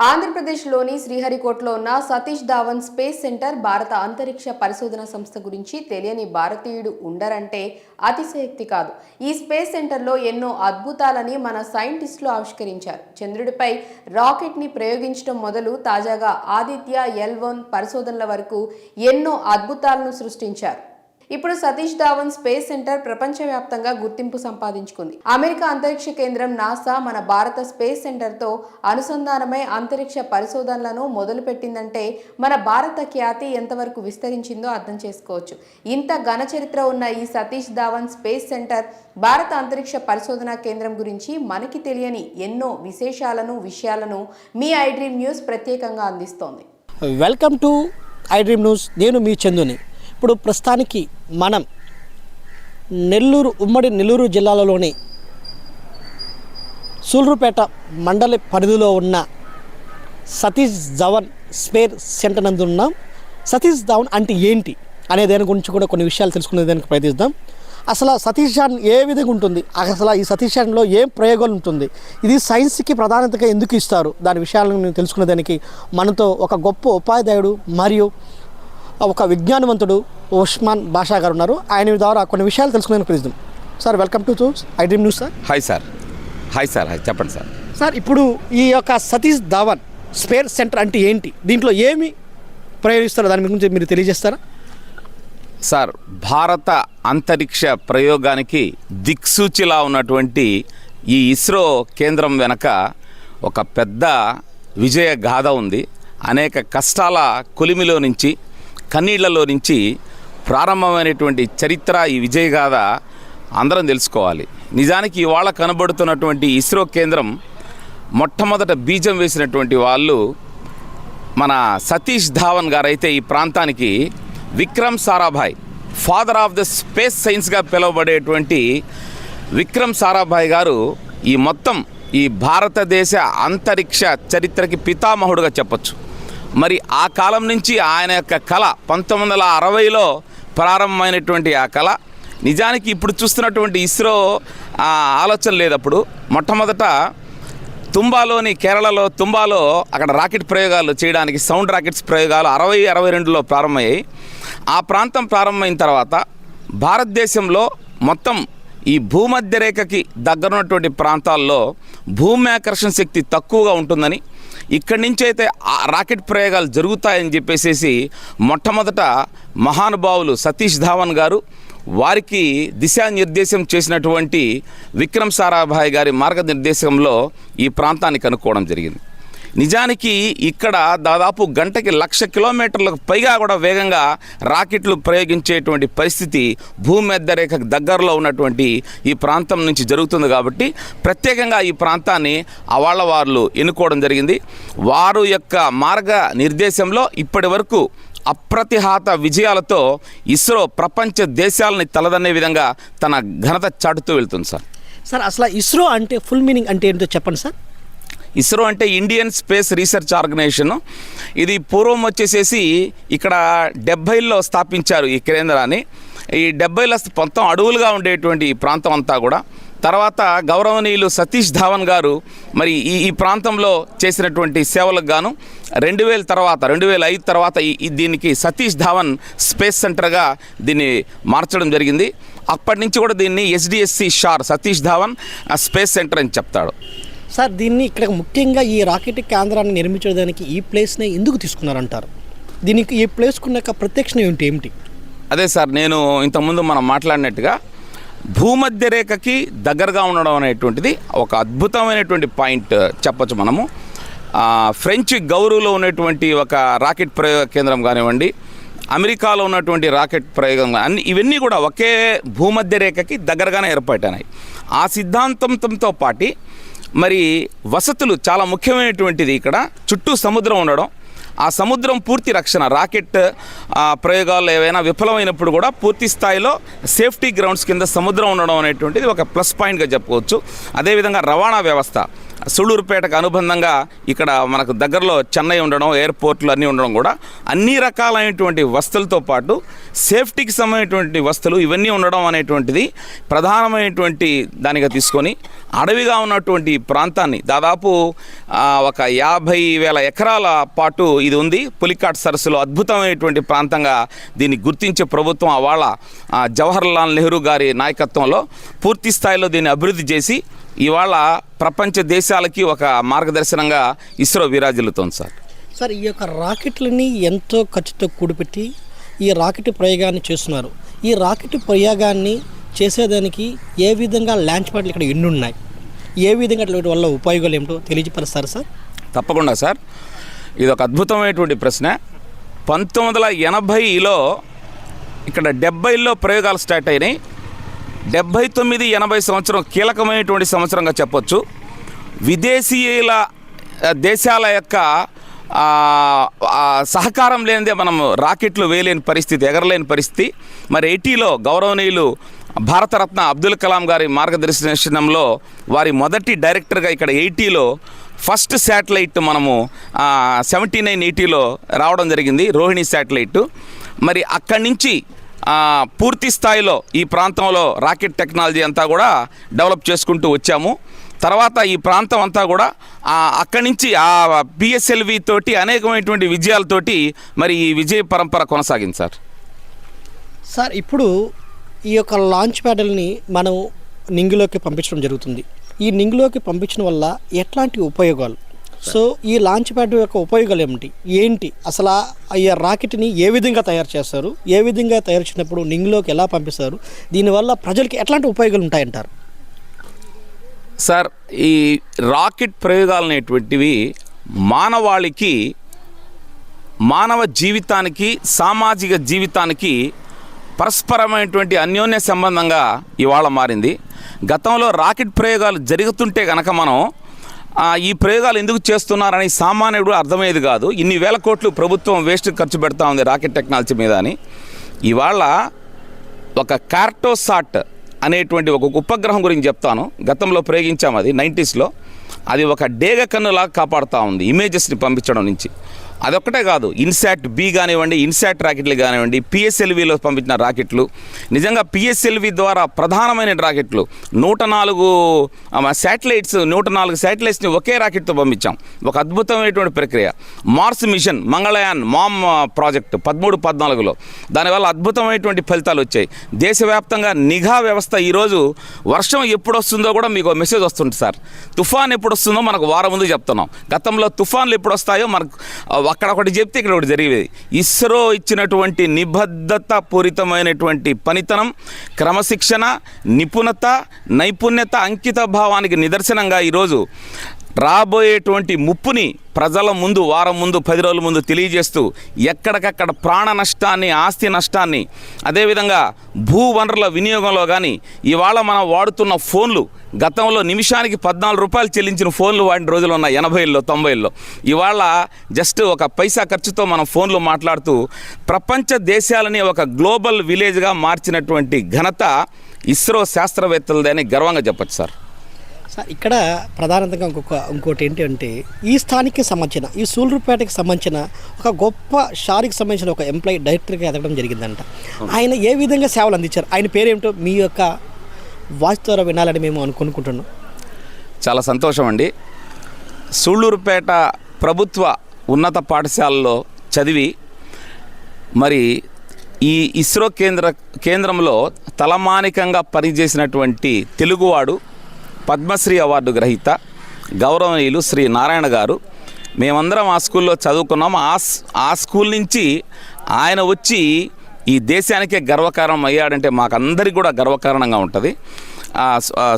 ఆంధ్రప్రదేశ్లోని శ్రీహరికోటలో ఉన్న Satish Dhawan space centre భారత అంతరిక్ష పరిశోధన సంస్థ గురించి తెలియని భారతీయుడు ఉండరంటే అతిశయోక్తి కాదు. ఈ స్పేస్ సెంటర్లో ఎన్నో అద్భుతాలని మన సైంటిస్టులు ఆవిష్కరించారు. చంద్రుడిపై రాకెట్ని ప్రయోగించడం మొదలు తాజాగా ఆదిత్య ఎల్ వన్ పరిశోధనల వరకు ఎన్నో అద్భుతాలను సృష్టించారు. ఇప్పుడు సతీష్ ధావన్ స్పేస్ సెంటర్ ప్రపంచవ్యాప్తంగా గుర్తింపు సంపాదించుకుంది. అమెరికా అంతరిక్ష కేంద్రం నాసా మన భారత స్పేస్ సెంటర్తో అనుసంధానమై అంతరిక్ష పరిశోధనలను మొదలుపెట్టిందంటే మన భారత ఖ్యాతి ఎంతవరకు విస్తరించిందో అర్థం చేసుకోవచ్చు. ఇంత ఘన చరిత్ర ఉన్న ఈ సతీష్ ధావన్ స్పేస్ సెంటర్ భారత అంతరిక్ష పరిశోధనా కేంద్రం గురించి మనకి తెలియని ఎన్నో విశేషాలను విషయాలను మీ ఐడ్రీమ్ న్యూస్ ప్రత్యేకంగా అందిస్తోంది. Welcome to I dream news నేను మీ చందుని. ఇప్పుడు ప్రస్తుతానికి మనం నెల్లూరు ఉమ్మడి నెల్లూరు జిల్లాలోని సూలూరుపేట మండలి పరిధిలో ఉన్న సతీష్ ధవన్ స్పేర్ సెంటర్ నందు ఉన్నాం. సతీష్ ధవన్ అంటే ఏంటి అనే దాని గురించి కూడా కొన్ని విషయాలు తెలుసుకునే దానికి ప్రయత్నిద్దాం. అసలు సతీష్ జాన్ ఏ విధంగా ఉంటుంది? అసలు ఈ సతీష్ ధావన్లో ఏం ప్రయోగాలు ఉంటుంది? ఇది సైన్స్కి ప్రాధాన్యతగా ఎందుకు ఇస్తారు? దాని విషయాలను తెలుసుకునే దానికి మనతో ఒక గొప్ప ఉపాధ్యాయుడు మరియు ఒక విజ్ఞానవంతుడు ఉస్మాన్ బాషా గారు ఉన్నారు. ఆయన ద్వారా కొన్ని విషయాలు తెలుసుకునే ప్రయత్నిద్దాం sir welcome to iDream news sir. Hi sir. Hi sir. Hi చెప్పండి సార్. సార్ ఇప్పుడు ఈ యొక్క సతీష్ ధావన్ స్పేర్ సెంటర్ అంటే ఏంటి? దీంట్లో ఏమి ప్రయోగిస్తారో దాని గురించి మీరు తెలియజేస్తారా? సార్ భారత అంతరిక్ష ప్రయోగానికి దిక్సూచిలా ఉన్నటువంటి ఈ ఇస్రో కేంద్రం వెనక ఒక పెద్ద విజయ గాథ ఉంది. అనేక కష్టాల కొలిమిలో నుంచి కన్నీళ్ళలో నుంచి ప్రారంభమైనటువంటి చరిత్ర ఈ విజయగాథ అందరం తెలుసుకోవాలి. నిజానికి ఇవాళ కనబడుతున్నటువంటి ఇస్రో కేంద్రం మొట్టమొదట బీజం వేసినటువంటి వాళ్ళు మన సతీష్ ధావన్ గారైతే ఈ ప్రాంతానికి Vikram Sarabhai father of the space సైన్స్గా పిలువబడేటువంటి విక్రమ్ సారాభాయ్ గారు ఈ మొత్తం ఈ భారతదేశ అంతరిక్ష చరిత్రకి పితామహుడుగా చెప్పొచ్చు. మరి ఆ కాలం నుంచి ఆయన యొక్క కళ పంతొమ్మిది వందల అరవైలో ప్రారంభమైనటువంటి ఆ కళ. నిజానికి ఇప్పుడు చూస్తున్నటువంటి ఇస్రో ఆలోచన లేదప్పుడు. మొట్టమొదట తుంబాలోని కేరళలో తుంబాలో అక్కడ రాకెట్ ప్రయోగాలు చేయడానికి సౌండ్ రాకెట్స్ ప్రయోగాలు అరవై అరవై రెండులో ప్రారంభమయ్యాయి. ఆ ప్రాంతం ప్రారంభమైన తర్వాత భారతదేశంలో మొత్తం ఈ భూమధ్య రేఖకి దగ్గరున్నటువంటి ప్రాంతాల్లో భూమి ఆకర్షణ శక్తి తక్కువగా ఉంటుందని ఇక్కడి నుంచి అయితే ఆ రాకెట్ ప్రయోగాలు జరుగుతాయని చెప్పేసేసి మొట్టమొదట మహానుభావులు సతీష్ ధావన్ గారు వారికి దిశానిర్దేశం చేసినటువంటి విక్రమ్ సారాభాయ్ గారి మార్గనిర్దేశంలో ఈ ప్రాంతాన్ని కనుక్కోవడం జరిగింది. నిజానికి ఇక్కడ దాదాపు గంటకి లక్ష కిలోమీటర్లకు పైగా కూడా వేగంగా రాకెట్లు ప్రయోగించేటువంటి పరిస్థితి భూమి రేఖకు దగ్గరలో ఉన్నటువంటి ఈ ప్రాంతం నుంచి జరుగుతుంది కాబట్టి ప్రత్యేకంగా ఈ ప్రాంతాన్ని అవాళ్ళ వారు ఎన్నుకోవడం జరిగింది. వారు యొక్క మార్గ నిర్దేశంలో ఇప్పటి వరకు అప్రతిహాత విజయాలతో ఇస్రో ప్రపంచ దేశాలని తలదన్నే విధంగా తన ఘనత చాటుతూ వెళ్తుంది సార్. సార్ అసలు ఇస్రో అంటే ఫుల్ మీనింగ్ అంటే ఏంటో చెప్పండి సార్. ఇస్రో అంటే ఇండియన్ స్పేస్ రీసెర్చ్ ఆర్గనైజేషన్. ఇది పూర్వం వచ్చేసేసి ఇక్కడ డెబ్బైల్లో స్థాపించారు ఈ కేంద్రాన్ని. ఈ డెబ్బైలో మొత్తం అడవులుగా ఉండేటువంటి ఈ ప్రాంతం అంతా కూడా. తర్వాత గౌరవనీయులు సతీష్ ధావన్ గారు మరి ఈ ఈ ప్రాంతంలో చేసినటువంటి సేవలకు గాను రెండు వేల తర్వాత రెండు వేల ఐదు తర్వాత ఈ దీనికి సతీష్ ధావన్ స్పేస్ సెంటర్గా దీన్ని మార్చడం జరిగింది. అప్పటి నుంచి కూడా దీన్ని SDSC SHAR Satish Dhawan space centre అని చెప్తాడు. సార్ దీన్ని ఇక్కడ ముఖ్యంగా ఈ రాకెట్ కేంద్రాన్ని నిర్మించడానికి ఈ ప్లేస్ని ఎందుకు తీసుకున్నారంటారు? దీనికి ఈ ప్లేస్కున్న యొక్క ఏమిటి ఏంటి ఏమిటి? అదే సార్ నేను ఇంతకుముందు మనం మాట్లాడినట్టుగా భూమధ్య రేఖకి దగ్గరగా ఉండడం అనేటువంటిది ఒక అద్భుతమైనటువంటి పాయింట్ చెప్పొచ్చు మనము. ఫ్రెంచ్ గౌరవలో ఉన్నటువంటి ఒక రాకెట్ ప్రయోగ కేంద్రం కానివ్వండి అమెరికాలో ఉన్నటువంటి రాకెట్ ప్రయోగం అన్ని ఇవన్నీ కూడా ఒకే భూమధ్య రేఖకి దగ్గరగానే ఏర్పడినాయి ఆ సిద్ధాంతంతో పాటు మరి వసతులు చాలా ముఖ్యమైనటువంటిది ఇక్కడ. చుట్టూ సముద్రం ఉండడం. ఆ సముద్రం పూర్తి రక్షణ రాకెట్ ప్రయోగాలు ఏవైనా విఫలమైనప్పుడు కూడా పూర్తి స్థాయిలో సేఫ్టీ గ్రౌండ్స్ కింద సముద్రం ఉండడం అనేటువంటిది ఒక ప్లస్ పాయింట్గా చెప్పుకోవచ్చు. అదేవిధంగా రవాణా వ్యవస్థ. సుళ్ళూరుపేటకు అనుబంధంగా ఇక్కడ మనకు దగ్గరలో చెన్నై ఉండడం ఎయిర్పోర్ట్లు అన్నీ ఉండడం కూడా అన్ని రకాలైనటువంటి వస్తువులతో పాటు సేఫ్టీకి సంబంధించినటువంటి వస్తువులు ఇవన్నీ ఉండడం అనేటువంటిది ప్రధానమైనటువంటి దానిగా తీసుకొని అడవిగా ఉన్నటువంటి ప్రాంతాన్ని దాదాపు ఒక యాభై వేల ఎకరాల పాటు ఇది ఉంది. పులికాట్ సరస్సులో అద్భుతమైనటువంటి ప్రాంతంగా దీన్ని గుర్తించే ప్రభుత్వం అవాళ జవహర్లాల్ నెహ్రూ గారి నాయకత్వంలో పూర్తి స్థాయిలో దీన్ని అభివృద్ధి చేసి ఇవాళ ప్రపంచ దేశాలకి ఒక మార్గదర్శనంగా ఇస్రో విరాజిల్లుతోంది సార్. సార్ ఈ యొక్క రాకెట్లని ఎంతో ఖర్చుతో కూడిపెట్టి ఈ రాకెట్ ప్రయోగాన్ని చేస్తున్నారు. ఈ రాకెట్ ప్రయోగాన్ని చేసేదానికి ఏ విధంగా ల్యాండ్ ప్యాడ్లు ఇక్కడ ఎన్ని ఉన్నాయి? ఏ విధంగా అటువంటి వల్ల ఉపయోగాలు ఏమిటో తెలియజేపరుస్తారు సార్? తప్పకుండా సార్. ఇది ఒక అద్భుతమైనటువంటి ప్రశ్న. పంతొమ్మిది వందల ఎనభైలో ఇక్కడ డెబ్బైలో ప్రయోగాలు స్టార్ట్ అయినాయి. డెబ్బై తొమ్మిది ఎనభై సంవత్సరం కీలకమైనటువంటి సంవత్సరంగా చెప్పొచ్చు. విదేశీయుల దేశాల యొక్క సహకారం లేనిదే మనం రాకెట్లు వేయలేని పరిస్థితి ఎగరలేని పరిస్థితి. మరి ఎయిటీలో గౌరవనీయులు భారతరత్న అబ్దుల్ కలాం గారి మార్గదర్శనంలో వారి మొదటి డైరెక్టర్గా ఇక్కడ ఎయిటీలో ఫస్ట్ శాటిలైట్ మనము సెవెంటీ నైన్ ఎయిటీలో రావడం జరిగింది రోహిణి శాటిలైట్. మరి అక్కడి నుంచి పూర్తి స్థాయిలో ఈ ప్రాంతంలో రాకెట్ టెక్నాలజీ అంతా కూడా డెవలప్ చేసుకుంటూ వచ్చాము. తర్వాత ఈ ప్రాంతం అంతా కూడా అక్కడి నుంచి ఆ పిఎస్ఎల్వి తోటి అనేకమైనటువంటి విజయాలతోటి మరి ఈ విజయ పరంపర కొనసాగింది సార్. సార్ ఇప్పుడు ఈ యొక్క లాంచ్ ప్యాడల్ని మనం నింగిలోకి పంపించడం జరుగుతుంది. ఈ నింగిలోకి పంపించడం వల్ల ఎట్లాంటి ఉపయోగాలు? సో ఈ లాంచ్ ప్యాడ్ యొక్క ఉపయోగాలు ఏమిటి? ఏంటి? అసలు ఆ ఈ రాకెట్ని ఏ విధంగా తయారు చేస్తారు? ఏ విధంగా తయారు చేసినప్పుడు నింగిలోకి ఎలా పంపిస్తారు? దీనివల్ల ప్రజలకి ఎట్లాంటి ఉపయోగాలు ఉంటాయంటారు? సార్ ఈ రాకెట్ ప్రయోగాలు అనేటువంటివి మానవాళికి మానవ జీవితానికి సామాజిక జీవితానికి పరస్పరమైనటువంటి అన్యోన్య సంబంధంగా ఇవాళ మారింది. గతంలో రాకెట్ ప్రయోగాలు జరుగుతుంటే కనుక మనం ఈ ప్రయోగాలు ఎందుకు చేస్తున్నారని సామాన్యుడు అర్థమయ్యేది కాదు. ఇన్ని వేల కోట్లు ప్రభుత్వం వేస్ట్ ఖర్చు పెడతా ఉంది రాకెట్ టెక్నాలజీ మీద అని. ఇవాళ ఒక కార్టోసాట్ అనేటువంటి ఒక ఉపగ్రహం గురించి చెప్తాను. గతంలో ప్రయోగించాం అది నైంటీస్లో. అది ఒక డేగ కన్నులాగా కాపాడుతూ ఉంది. ఇమేజెస్ని పంపించడం నుంచి. అదొక్కటే కాదు ఇన్సాట్ బి కానివ్వండి ఇన్సాట్ రాకెట్లు కానివ్వండి పిఎస్ఎల్విలో పంపించిన రాకెట్లు. నిజంగా పిఎస్ఎల్వి ద్వారా ప్రధానమైన రాకెట్లు. నూట నాలుగు శాటిలైట్స్ నూట నాలుగు శాటిలైట్స్ని ఒకే రాకెట్తో పంపించాం. ఒక అద్భుతమైనటువంటి ప్రక్రియ. Mars mission Mangalyaan MOM project పదమూడు పద్నాలుగులో. దానివల్ల అద్భుతమైనటువంటి ఫలితాలు వచ్చాయి. దేశవ్యాప్తంగా నిఘా వ్యవస్థ ఈరోజు వర్షం ఎప్పుడు వస్తుందో కూడా మీకు మెసేజ్ వస్తుంది సార్. తుఫాన్ ఎప్పుడు వస్తుందో మనకు వారం ముందు చెప్తున్నాం. గతంలో తుఫాన్లు ఎప్పుడు వస్తాయో మనకు అక్కడ ఒకటి చెప్తే ఇక్కడ ఒకటి జరిగేది. ఇస్రో ఇచ్చినటువంటి నిబద్ధత పూరితమైనటువంటి పనితనం క్రమశిక్షణ నిపుణత నైపుణ్యత అంకిత భావానికి నిదర్శనంగా ఈరోజు రాబోయేటువంటి ముప్పుని ప్రజల ముందు వారం ముందు పది రోజుల ముందు తెలియజేస్తూ ఎక్కడికక్కడ ప్రాణ నష్టాన్ని ఆస్తి నష్టాన్ని అదేవిధంగా భూ వనరుల వినియోగంలో కానీ ఇవాళ మనం వాడుతున్న ఫోన్లు గతంలో నిమిషానికి పద్నాలుగు రూపాయలు చెల్లించిన ఫోన్లు వాడిన రోజులు ఉన్నాయి ఎనభైల్లో తొంభైల్లో. ఇవాళ జస్ట్ ఒక పైసా ఖర్చుతో మనం ఫోన్లు మాట్లాడుతూ ప్రపంచ దేశాలని ఒక గ్లోబల్ విలేజ్గా మార్చినటువంటి ఘనత ఇస్రో శాస్త్రవేత్తలదని గర్వంగా చెప్పచ్చు సార్. ఇక్కడ ప్రధానంగా ఇంకొక ఇంకోటి ఏంటంటే ఈ స్థానిక సంబంధించిన ఈ సూలూరుపేటకి సంబంధించిన ఒక గొప్ప షార్కి సంబంధించిన ఒక ఎంప్లాయీ డైరెక్టర్గా ఎదగడం జరిగిందంట. ఆయన ఏ విధంగా సేవలు అందించారు? ఆయన పేరేమిటో మీ యొక్క వాయిస్ ద్వారా వినాలని మేము అనుకుంటున్నాం. చాలా సంతోషం అండి. సూళ్ళూరుపేట ప్రభుత్వ ఉన్నత పాఠశాలలో చదివి మరి ఈ ఇస్రో కేంద్ర కేంద్రంలో తలమానికంగా పనిచేసినటువంటి తెలుగువాడు పద్మశ్రీ అవార్డు గ్రహీత గౌరవనీయులు శ్రీ నారాయణ గారు. మేమందరం ఆ స్కూల్లో చదువుకున్నాం. ఆ ఆ స్కూల్ నుంచి ఆయన వచ్చి ఈ దేశానికే గర్వకారణం అయ్యాడంటే మాకందరికి కూడా గర్వకారణంగా ఉంటుంది.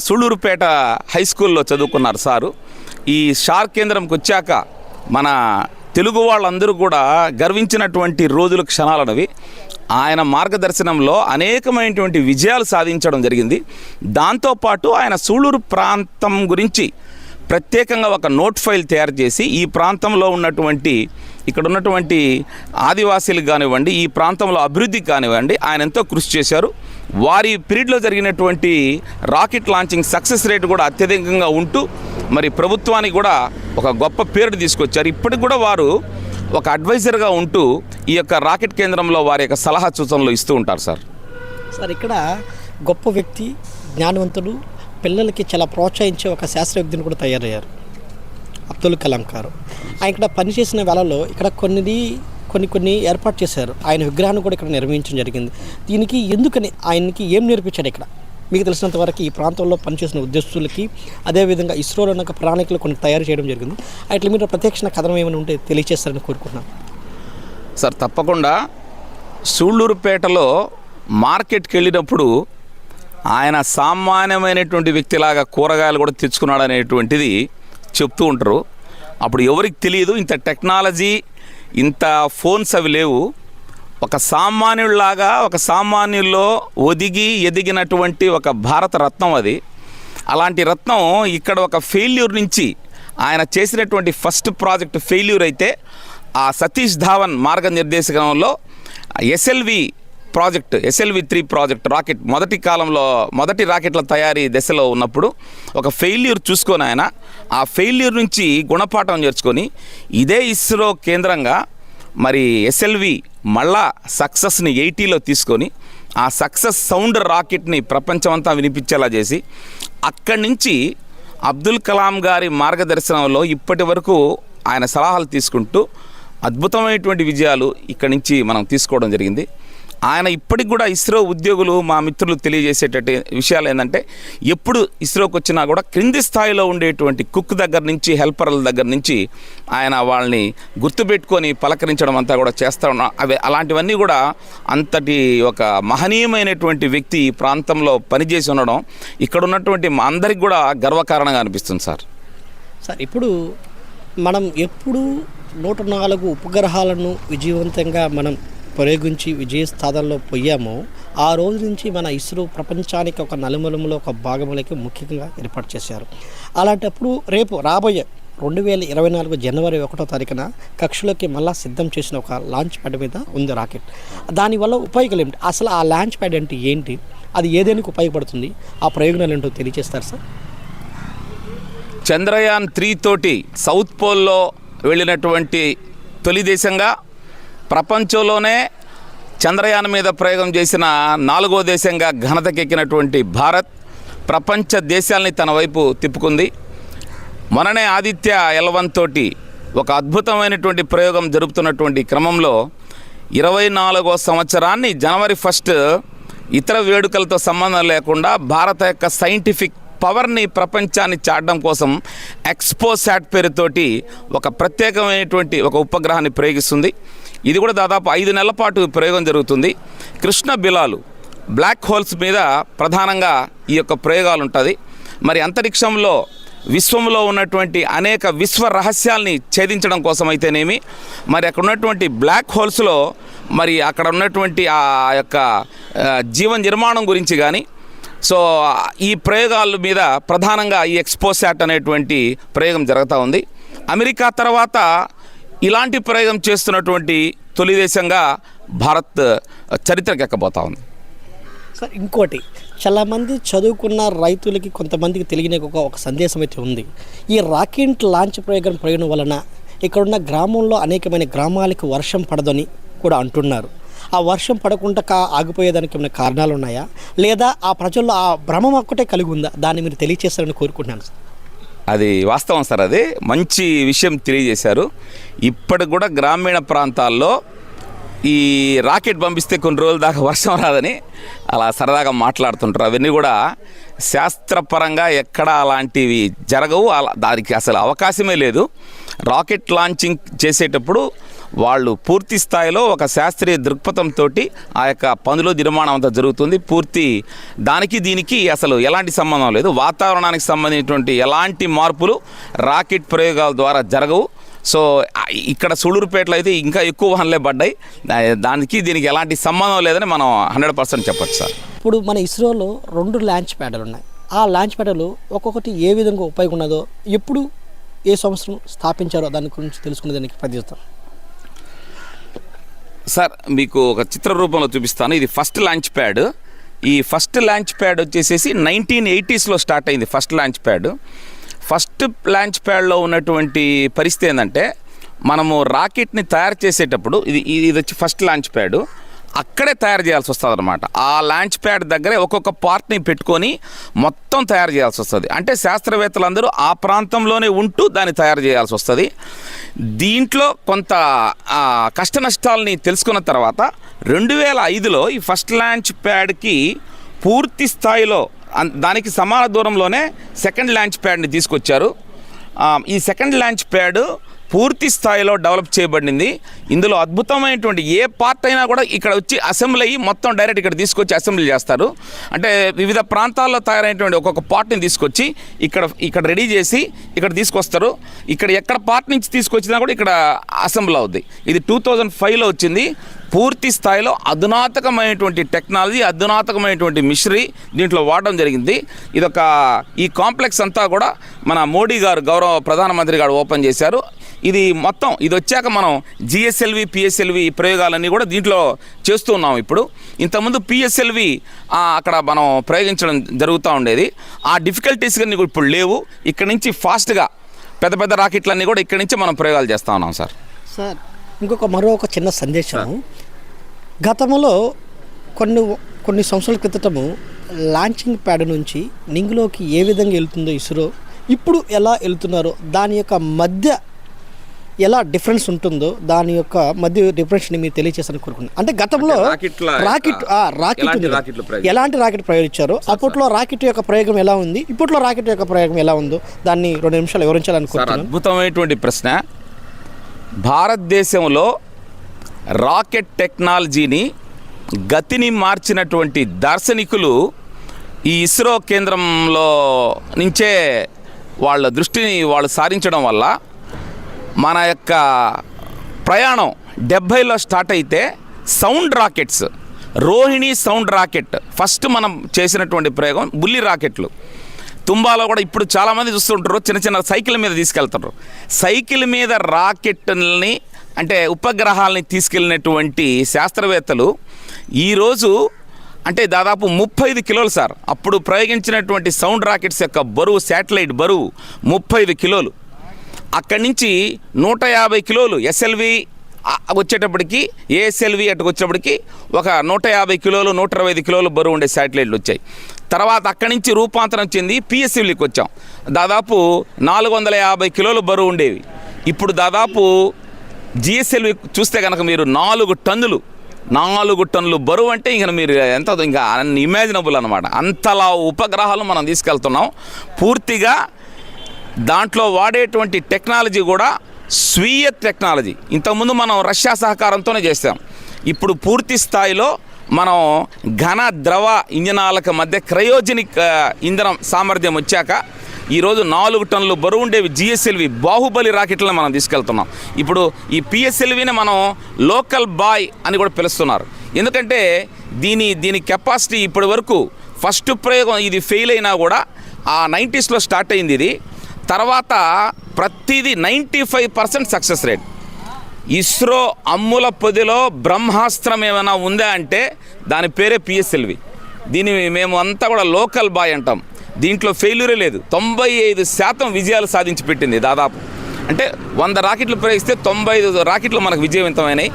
సుళ్ళూరుపేట హై స్కూల్లో చదువుకున్నారు సారు. ఈ షార్ కేంద్రంకి వచ్చాక మన తెలుగు వాళ్ళందరూ కూడా గర్వించినటువంటి రోజులు క్షణాలనవి. ఆయన మార్గదర్శనంలో అనేకమైనటువంటి విజయాలు సాధించడం జరిగింది. దాంతోపాటు ఆయన సూళూరు ప్రాంతం గురించి ప్రత్యేకంగా ఒక నోట్ ఫైల్ తయారు చేసి ఈ ప్రాంతంలో ఉన్నటువంటి ఇక్కడ ఉన్నటువంటి ఆదివాసీలు కానివ్వండి ఈ ప్రాంతంలో అభివృద్ధికి కానివ్వండి ఆయన ఎంతో కృషి చేశారు. వారి పీరియడ్లో జరిగినటువంటి రాకెట్ లాంచింగ్ సక్సెస్ రేట్ కూడా అత్యధికంగా ఉంటూ మరి ప్రభుత్వానికి కూడా ఒక గొప్ప పేరు తీసుకొచ్చారు. ఇప్పటికి కూడా వారు ఒక అడ్వైజర్గా ఉంటూ ఈ యొక్క రాకెట్ కేంద్రంలో వారి యొక్క సలహా సూచనలు ఇస్తూ ఉంటారు సార్. సార్ ఇక్కడ గొప్ప వ్యక్తి జ్ఞానవంతులు పిల్లలకి చాలా ప్రోత్సహించే ఒక శాస్త్రవేత్తని కూడా తయారయ్యారు. అబ్దుల్ కలాం గారు. ఆయన ఇక్కడ పనిచేసిన వేళలో ఇక్కడ కొన్ని కొన్ని కొన్ని ఏర్పాటు చేశారు. ఆయన విగ్రహాన్ని కూడా ఇక్కడ నిర్వహించడం జరిగింది. దీనికి ఎందుకని ఆయనకి ఏం నేర్పించాడు ఇక్కడ? మీకు తెలిసినంత వరకు ఈ ప్రాంతంలో పనిచేసిన ఉద్యోగులకి అదేవిధంగా ఇస్రోలో ఉన్న ప్రాణికులు కొన్ని తయారు చేయడం జరిగింది. అట్లా మీరు ప్రత్యక్ష కథనం ఏమైనా ఉంటే తెలియజేస్తారని కోరుకుంటున్నాను. సార్ తప్పకుండా సూళ్ళూరుపేటలో మార్కెట్కి వెళ్ళినప్పుడు ఆయన సామాన్యమైనటువంటి వ్యక్తిలాగా కూరగాయలు కూడా తెచ్చుకున్నాడు అనేటువంటిది చెప్తూ ఉంటారు. అప్పుడు ఎవరికి తెలియదు ఇంత టెక్నాలజీ ఇంత ఫోన్స్ అవి లేవు. ఒక సామాన్యుల్లాగా ఒక సామాన్యుల్లో ఒదిగి ఎదిగినటువంటి ఒక భారత రత్నం అది. అలాంటి రత్నం ఇక్కడ ఒక ఫెయిల్యూర్ నుంచి ఆయన చేసినటువంటి ఫస్ట్ ప్రాజెక్ట్ ఫెయిల్యూర్ అయితే ఆ Satish Dhawan మార్గనిర్దేశకంలో SLV project SLV three project rocket మొదటి కాలంలో మొదటి రాకెట్ల తయారీ దశలో ఉన్నప్పుడు ఒక ఫెయిల్యూర్ చూసుకొని ఆయన ఆ ఫెయిల్యూర్ నుంచి గుణపాఠం నేర్చుకొని ఇదే ఇస్రో కేంద్రంగా మరి ఎస్ఎల్వి మళ్ళా సక్సెస్ని ఎయిటీలో తీసుకొని ఆ సక్సెస్ సౌండ్ రాకెట్ని ప్రపంచమంతా వినిపించేలా చేసి అక్కడి నుంచి అబ్దుల్ కలాం గారి మార్గదర్శనంలో ఇప్పటి వరకు ఆయన సలహాలు తీసుకుంటూ అద్భుతమైనటువంటి విజయాలు ఇక్కడి నుంచి మనం తీసుకోవడం జరిగింది. ఆయన ఇప్పటికి కూడా ఇస్రో ఉద్యోగులు మా మిత్రులు తెలియజేసేటట్టు విషయాలు ఏంటంటే ఎప్పుడు ఇస్రోకి వచ్చినా కూడా క్రింది స్థాయిలో ఉండేటువంటి కుక్ దగ్గర నుంచి హెల్పర్ల దగ్గర నుంచి ఆయన వాళ్ళని గుర్తుపెట్టుకొని పలకరించడం అంతా కూడా చేస్తూ ఉన్నాం. అవి అలాంటివన్నీ కూడా అంతటి ఒక మహనీయమైనటువంటి వ్యక్తి ఈ ప్రాంతంలో పనిచేసి ఉండడం ఇక్కడ ఉన్నటువంటి మా అందరికి కూడా గర్వకారణంగా అనిపిస్తుంది సార్. సార్ ఇప్పుడు మనం ఎప్పుడు నూట నాలుగు ఉపగ్రహాలను విజయవంతంగా మనం ప్రయోగించి విజయ స్థానంలో పోయామో. ఆ రోజు నుంచి మన ఇస్రో ప్రపంచానికి ఒక నలుమూలములో ఒక భాగములకి ముఖ్యంగా ఏర్పాటు చేశారు. అలాంటప్పుడు రేపు రాబోయే రెండు వేల ఇరవై నాలుగు జనవరి ఒకటో తారీఖున కక్షలోకి మళ్ళా సిద్ధం చేసిన ఒక లాంచ్ ప్యాడ్ మీద ఉంది రాకెట్. దానివల్ల ఉపయోగాలు ఏమిటి? అసలు ఆ లాంచ్ ప్యాడ్ అంటే ఏంటి? అది ఏదేనికి ఉపయోగపడుతుంది? ఆ ప్రయోజనాలు ఏంటో తెలియజేస్తారు సార్? చంద్రయాన్ త్రీ తోటి సౌత్ పోల్లో వెళ్ళినటువంటి తొలి దేశంగా ప్రపంచంలోనే చంద్రయాన్ మీద ప్రయోగం చేసిన నాలుగో దేశంగా ఘనతకెక్కినటువంటి భారత్ ప్రపంచ దేశాల్ని తన వైపు తిప్పుకుంది. మననే ఆదిత్య ఎల్వన్ తోటి ఒక అద్భుతమైనటువంటి ప్రయోగం జరుపుతున్నటువంటి క్రమంలో ఇరవై నాలుగో సంవత్సరాన్ని జనవరి ఫస్ట్ ఇతర వేడుకలతో సంబంధం లేకుండా భారత యొక్క సైంటిఫిక్ పవర్ని ప్రపంచాన్ని చాటడం కోసం ఎక్స్పోసాట్ పేరుతోటి ఒక ప్రత్యేకమైనటువంటి ఒక ఉపగ్రహాన్ని ప్రయోగిస్తుంది. ఇది కూడా దాదాపు ఐదు నెలల పాటు ప్రయోగం జరుగుతుంది. కృష్ణ బిలాలు బ్లాక్ హోల్స్ మీద ప్రధానంగా ఈ యొక్క ప్రయోగాలు ఉంటుంది మరి అంతరిక్షంలో విశ్వంలో ఉన్నటువంటి అనేక విశ్వ రహస్యాల్ని ఛేదించడం కోసం అయితేనేమి మరి అక్కడ ఉన్నటువంటి బ్లాక్ హోల్స్లో మరి అక్కడ ఉన్నటువంటి ఆ యొక్క జీవ నిర్మాణం గురించి కానీ సో ఈ ప్రయోగాల మీద ప్రధానంగా ఈ ఎక్స్పోసాట్ అనేటువంటి ప్రయోగం జరుగుతూ ఉంది. అమెరికా తర్వాత ఇలాంటి ప్రయోగం చేస్తున్నటువంటి తొలి దేశంగా భారత్ చరిత్రకు ఎక్కబోతా ఉంది. సార్ ఇంకోటి చాలామంది చదువుకున్న రైతులకి కొంతమందికి తెలియని ఒక ఒక సందేశం అయితే ఉంది. ఈ రాకెట్ లాంచ్ ప్రయోగం ప్రయోగం వలన ఇక్కడున్న గ్రామంలో అనేకమైన గ్రామాలకు వర్షం పడదని కూడా అంటున్నారు. ఆ వర్షం పడకుండా కా ఆగిపోయేదానికి ఏమైనా కారణాలు ఉన్నాయా? లేదా ఆ ప్రజల్లో ఆ భ్రమం ఒక్కటే కలిగి ఉందా? దాన్ని మీరు తెలియచేస్తారని కోరుకుంటున్నాను సార్. అది వాస్తవం సార్ అది. మంచి విషయం తెలియజేశారు. ఇప్పటికి కూడా గ్రామీణ ప్రాంతాల్లో ఈ రాకెట్ పంపిస్తే కొన్ని రోజుల దాకా వర్షం రాదని అలా సరదాగా మాట్లాడుతుంటారు. అవన్నీ కూడా శాస్త్రపరంగా ఎక్కడ అలాంటివి జరగవు. అలా దానికి అసలు అవకాశమే లేదు. రాకెట్ లాంచింగ్ చేసేటప్పుడు వాళ్ళు పూర్తి స్థాయిలో ఒక శాస్త్రీయ దృక్పథంతో ఆ యొక్క పనులు నిర్మాణం అంతా జరుగుతుంది. పూర్తి దానికి దీనికి అసలు ఎలాంటి సంబంధం లేదు. వాతావరణానికి సంబంధించినటువంటి ఎలాంటి మార్పులు రాకెట్ ప్రయోగాల ద్వారా జరగవు. సో ఇక్కడ సూళూరుపేటలో అయితే ఇంకా ఎక్కువ వాహనలే పడ్డాయి. దానికి దీనికి ఎలాంటి సంబంధం లేదని మనం హండ్రెడ్ పర్సెంట్ చెప్పొచ్చు సార్. ఇప్పుడు మన ఇస్రోలో రెండు లాంచ్ ప్యాడ్లు ఉన్నాయి. ఆ లాంచ్ ప్యాడ్లు ఒక్కొక్కటి ఏ విధంగా ఉపయోగం ఉన్నదో ఎప్పుడు ఏ సంవత్సరం స్థాపించారో దాని గురించి తెలుసుకునే దానికి ప్రయత్నిస్తాం. సార్ మీకు ఒక చిత్ర రూపంలో చూపిస్తాను. ఇది ఫస్ట్ లాంచ్ ప్యాడ్ ఈ ఫస్ట్ లాంచ్ ప్యాడ్ వచ్చేసేసి నైన్టీన్ ఎయిటీస్లో స్టార్ట్ అయింది first launch pad first launch ప్యాడ్లో ఉన్నటువంటి పరిస్థితి ఏంటంటే మనము రాకెట్ని తయారు చేసేటప్పుడు ఇది ఇది వచ్చి ఫస్ట్ లాంచ్ ప్యాడ్ అక్కడే తయారు చేయాల్సి వస్తుంది అనమాట ఆ లాంచ్ ప్యాడ్ దగ్గరే ఒక్కొక్క పార్ట్ని పెట్టుకొని మొత్తం తయారు చేయాల్సి వస్తుంది. అంటే శాస్త్రవేత్తలందరూ ఆ ప్రాంతంలోనే ఉంటూ దాన్ని తయారు చేయాల్సి వస్తుంది. దీంట్లో కొంత ఆ, కష్ట నష్టాలని తెలుసుకున్న తర్వాత రెండు వేల ఐదులో ఈ ఫస్ట్ లాంచ్ ప్యాడ్కి పూర్తి స్థాయిలో అన్- దానికి సమాన దూరంలోనే సెకండ్ లాంచ్ ప్యాడ్ని తీసుకొచ్చారు. ఈ సెకండ్ లాంచ్ ప్యాడ్ పూర్తి స్థాయిలో డెవలప్ చేయబడింది. ఇందులో అద్భుతమైనటువంటి ఏ పార్ట్ అయినా కూడా ఇక్కడ వచ్చి అసెంబ్లీ అయ్యి మొత్తం డైరెక్ట్ ఇక్కడ తీసుకొచ్చి అసెంబ్లీ చేస్తారు. అంటే వివిధ ప్రాంతాల్లో తయారైనటువంటి ఒక్కొక్క పార్ట్ని తీసుకొచ్చి ఇక్కడ ఇక్కడ రెడీ చేసి ఇక్కడ తీసుకొస్తారు. ఇక్కడ ఎక్కడ పార్ట్ నుంచి తీసుకొచ్చినా కూడా ఇక్కడ అసెంబ్లీ అవుద్ది. ఇది టూ థౌజండ్ ఫైవ్లో వచ్చింది. పూర్తి స్థాయిలో అధునాతకమైనటువంటి టెక్నాలజీ అధునాతకమైనటువంటి మిషనరీ దీంట్లో వాడడం జరిగింది. ఇదొక ఈ కాంప్లెక్స్ అంతా కూడా మన మోడీ గారు గౌరవ ప్రధానమంత్రి గారు ఓపెన్ చేశారు. ఇది మొత్తం ఇది వచ్చాక మనం జిఎస్ఎల్వి పిఎస్ఎల్వి ప్రయోగాలన్నీ కూడా దీంట్లో చేస్తూ ఉన్నాం ఇప్పుడు. ఇంతకుముందు పిఎస్ఎల్వి అక్కడ మనం ప్రయోగించడం జరుగుతూ ఉండేది. ఆ డిఫికల్టీస్ కానీ ఇప్పుడు లేవు. ఇక్కడ నుంచి ఫాస్ట్గా పెద్ద పెద్ద రాకెట్లన్నీ కూడా ఇక్కడ నుంచి మనం ప్రయోగాలు చేస్తూ ఉన్నాం సార్. సార్ ఇంకొక మరో ఒక చిన్న సందేశం. గతంలో కొన్ని కొన్ని సంవత్సరాల క్రితము లాంచింగ్ ప్యాడ్ నుంచి నింగులోకి ఏ విధంగా వెళ్తుందో ఇస్రో ఇప్పుడు ఎలా వెళ్తున్నారో దాని యొక్క మధ్య ఎలా డిఫరెన్స్ ఉంటుందో దాని యొక్క మధ్య డిఫరెన్స్ని మీరు తెలియచేసాను కోరుకున్నాను అంటే గతంలో రాకెట్ ఆ, రాకెట్ ఎలాంటి ఉంది రాకెట్ ప్రయోగించారో అప్పట్లో రాకెట్ యొక్క ప్రయోగం ఎలా ఉంది ఇప్పట్లో రాకెట్ యొక్క ప్రయోగం ఎలా ఉందో దాన్ని రెండు నిమిషాలు సార్ వివరించాలనుకుంటున్నాను అద్భుతమైనటువంటి ప్రశ్న. భారతదేశంలో రాకెట్ టెక్నాలజీని గతిని మార్చినటువంటి దార్శనికులు ఈ ఇస్రో కేంద్రంలో నుంచే వాళ్ళ దృష్టిని వాళ్ళు సారించడం వల్ల మన యొక్క ప్రయాణం డెబ్భైలో స్టార్ట్ అయితే sound rockets Rohini sound rocket first మనం చేసినటువంటి ప్రయోగం బుల్లి రాకెట్లు. తుంబాలో కూడా ఇప్పుడు చాలామంది చూస్తుంటారు చిన్న చిన్న సైకిల్ మీద తీసుకెళ్తారు. సైకిల్ మీద రాకెట్ని అంటే ఉపగ్రహాలని తీసుకెళ్ళినటువంటి శాస్త్రవేత్తలు ఈరోజు అంటే దాదాపు ముప్పై ఐదు కిలోలు సార్ అప్పుడు ప్రయోగించినటువంటి సౌండ్ రాకెట్స్ యొక్క బరువు శాటిలైట్ బరువు ముప్పై ఐదు కిలోలు. అక్కడి నుంచి నూట యాభై కిలోలు ఎస్ఎల్వి వచ్చేటప్పటికి ఏఎస్ఎల్వి అటుకు వచ్చేటప్పటికి ఒక నూట యాభై కిలోలు నూట ఇరవై ఐదు కిలోలు బరువు ఉండే శాటిలైట్లు వచ్చాయి. తర్వాత అక్కడి నుంచి రూపాంతరం చెంది పిఎస్ఎల్వికి వచ్చాం. దాదాపు నాలుగు వందల యాభై కిలోలు బరువు ఉండేవి. ఇప్పుడు దాదాపు జిఎస్ఎల్వి చూస్తే కనుక మీరు నాలుగు టన్నులు నాలుగు టన్నులు బరువు అంటే ఇంక మీరు ఎంత ఇంకా ఇమాజినబుల్ అనమాట అంతలా ఉపగ్రహాలు మనం తీసుకెళ్తున్నాం. పూర్తిగా దాంట్లో వాడేటువంటి టెక్నాలజీ కూడా స్వీయ టెక్నాలజీ. ఇంతకుముందు మనం రష్యా సహకారంతోనే చేస్తాం. ఇప్పుడు పూర్తి స్థాయిలో మనం ఘన ద్రవ ఇంజనాలకు మధ్య క్రయోజనిక్ ఇంధనం సామర్థ్యం వచ్చాక ఈరోజు నాలుగు టన్నులు బరువు ఉండేవి జిఎస్ఎల్వి బాహుబలి రాకెట్లను మనం తీసుకెళ్తున్నాం. ఇప్పుడు ఈ పిఎస్ఎల్విని మనం లోకల్ బాయ్ అని కూడా పిలుస్తున్నారు. ఎందుకంటే దీని దీని కెపాసిటీ ఇప్పటి వరకు ఫస్ట్ ప్రయోగం ఇది ఫెయిల్ అయినా కూడా ఆ నైంటీస్లో స్టార్ట్ అయింది ఇది. తర్వాత ప్రతిదీ ninety five percent success rate. ISRO అమ్ముల పొదిలో బ్రహ్మాస్త్రం ఏమైనా ఉందా అంటే దాని పేరే పిఎస్ఎల్వి దీని మేము అంతా కూడా లోకల్ బాయ్ అంటాం. దీంట్లో ఫెయిల్యూరే లేదు. తొంభై ఐదు శాతం విజయాలు సాధించి పెట్టింది దాదాపు. అంటే వంద రాకెట్లు ప్రయోగిస్తే తొంభై ఐదు రాకెట్లు మనకు విజయవంతమైనాయి.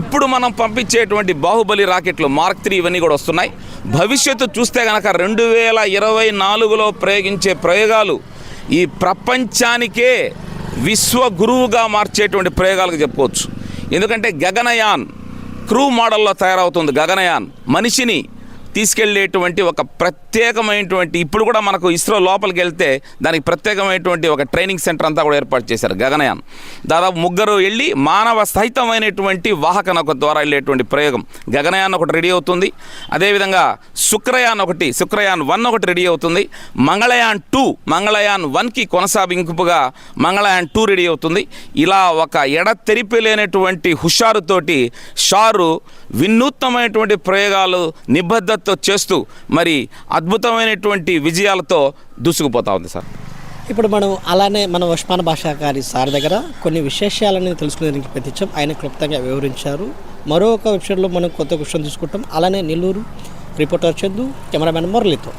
ఇప్పుడు మనం పంపించేటువంటి బాహుబలి రాకెట్లు మార్క్ త్రీ ఇవన్నీ కూడా వస్తున్నాయి. భవిష్యత్తు చూస్తే కనుక రెండు వేల ఇరవై నాలుగులో ప్రయోగించే ప్రయోగాలు ఈ ప్రపంచానికే విశ్వగురువుగా మార్చేటువంటి ప్రయోగాలకు చెప్పుకోవచ్చు. ఎందుకంటే గగనయాన్ క్రూ మోడల్లో తయారవుతుంది గగనయాన్. మనిషిని తీసుకెళ్ళేటువంటి ఒక ప్రత్యేకమైనటువంటి ఇప్పుడు కూడా మనకు ఇస్రో లోపలికి వెళ్తే దానికి ప్రత్యేకమైనటువంటి ఒక ట్రైనింగ్ సెంటర్ అంతా కూడా ఏర్పాటు చేశారు గగనయాన్. దాదాపు ముగ్గురు వెళ్ళి మానవ సహితమైనటువంటి వాహక నౌక ద్వారా వెళ్ళేటువంటి ప్రయోగం. గగనయాన్ ఒకటి రెడీ అవుతుంది. అదేవిధంగా శుక్రయాన్ ఒకటి శుక్రయాన్ వన్ ఒకటి రెడీ అవుతుంది. మంగళయాన్ టూ మంగళయాన్ వన్కి కొనసాగింపుగా మంగళయాన్ టూ రెడీ అవుతుంది. ఇలా ఒక ఎడతెరిపి లేనటువంటి హుషారుతోటి షారు వినూత్నమైనటువంటి ప్రయోగాలు నిబద్ధత నిబద్ధతతో చేస్తూ మరి అద్భుతమైనటువంటి విజయాలతో దూసుకుపోతా ఉంది సార్. ఇప్పుడు మనం అలానే మన ఉస్మాన్ భాషా గారి సార్ దగ్గర కొన్ని విశేషాలని తెలుసుకునేందుకు ప్రతిచ్చాం. ఆయన క్లుప్తంగా వివరించారు. మరొక విషయంలో మనం కొత్త విషయం తీసుకుంటాం. అలానే నెల్లూరు రిపోర్టర్ చందు కెమెరామెన్ మురళితో.